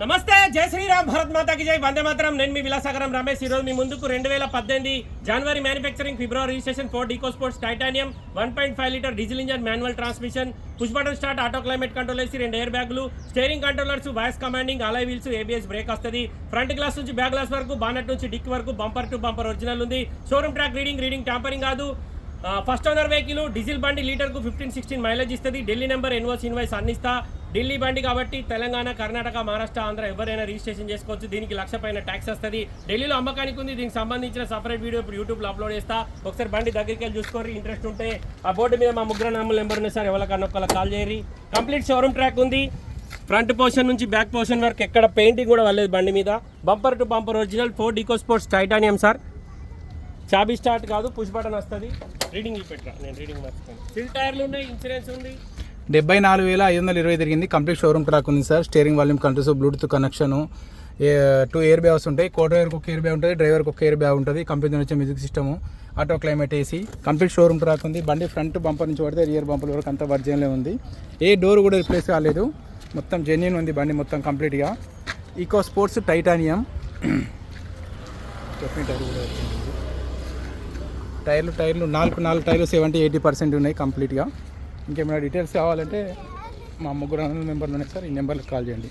నమస్తే జై శ్రీరామ్ భారత్ మాతాకి జై. వందే మాత్రం. నేను మీ విలాసాగరం రమేష్. ఈ రోజు మీ ముందుకు రెండు వేల పద్దెనిమిది జనవరి మ్యానుఫ్యాక్చరింగ్ ఫిబ్రవరి registration Ford eco sports titanium one point five litre diesel engine manual transmission push button start auto climate control వేసి రెండు ఎయిర్ బ్యాగులు steering controllers voice commanding alloy wheels ABS brake వస్తుంది. ఫ్రంట్ గ్లాస్ నుంచి back glass వరకు bonnet నుంచి Dick వరకు bumper to bumper original ఉంది. Showroom track reading reading tampering కాదు. ఫస్ట్ ఓనర్ వెహికల్ డీజిల్ బండి లీటర్కు ఫిఫ్టీన్ సిక్స్టీన్ మైలేజ్ ఇస్తుంది. ఢిల్లీ నెంబర్ ఎన్వోస్ ఇన్వాయిస్ అందిస్తా ఢిల్లీ బండి కాబట్టి తెలంగాణ కర్ణాటక మహారాష్ట్ర ఆంధ్ర ఎవరైనా రిజిస్ట్రేషన్ చేసుకోవచ్చు. దీనికి లక్ష పైన ట్యాక్స్ వస్తుంది. ఢిల్లీలో అమ్మకానికి ఉంది. దీనికి సంబంధించిన సపరేట్ వీడియో ఇప్పుడు యూట్యూబ్లో అప్లోడ్ చేస్తా. ఒకసారి బండి దగ్గరికి వెళ్ళి చూసుకోరి ఇంట్రెస్ట్ ఉంటే ఆ బోర్డు మీద మా ముగ్గురు నామల నెంబర్ ఉంది సార్ ఎవరికన్నా ఒకళ్ళకి కాల్ చేయరి కంప్లీట్ షోరూమ్ ట్రాక్ ఉంది. ఫ్రంట్ పోర్షన్ నుంచి బ్యాక్ పోర్షన్ వరకు ఎక్కడ పెయింటింగ్ కూడా వల్లేదు బండి మీద. Bumper to bumper original Ford Eco Sports titanium sir. చాబీ start కాదు. పుష్ బటన్ వస్తుంది. రీడింగ్ పెట్టరా నేను రీడింగ్ మర్చిపోయాను. సిల్ టైర్లు ఉన్నాయి. ఇన్సూరెన్స్ ఉంది. డెబ్బై నాలుగు వేల ఐదు వందల ఇరవై తిరిగింది. కంప్లీట్ షోరూమ్ ట్రాక్ ఉంది sir. Steering volume controls Bluetooth connection two air bags ఉంటాయి. కో డ్రైవర్కి ఒక ఇయర్ బ్యాగ్ ఉంటుంది డ్రైవర్కి ఒక ఎయిర్ బ్యాగ్ ఉంటుంది. కంపెనీ వచ్చే music system auto climate AC complete showroom track ఉంది. బండి ఫ్రంట్ బంపర్ నుంచి పడితే రియర్ బంపర్ వరకు అంతా వర్జన్లే ఉంది. ఏ డోర్ కూడా రిప్లేస్ కాలేదు. మొత్తం జెన్యున్ ఉంది బండి మొత్తం కంప్లీట్గా ఈకో స్పోర్ట్స్ టైటానియం టైర్లు టైర్లు నాలుగు నాలుగు టైర్లు సెవెంటీ ఎయిటీ పర్సెంట్ ఉన్నాయి కంప్లీట్గా ఇంకేమైనా డీటెయిల్స్ కావాలంటే మా ముగ్గురు మెంబర్లు ఉన్నాయి సార్ ఈ నెంబర్కి కాల్ చేయండి.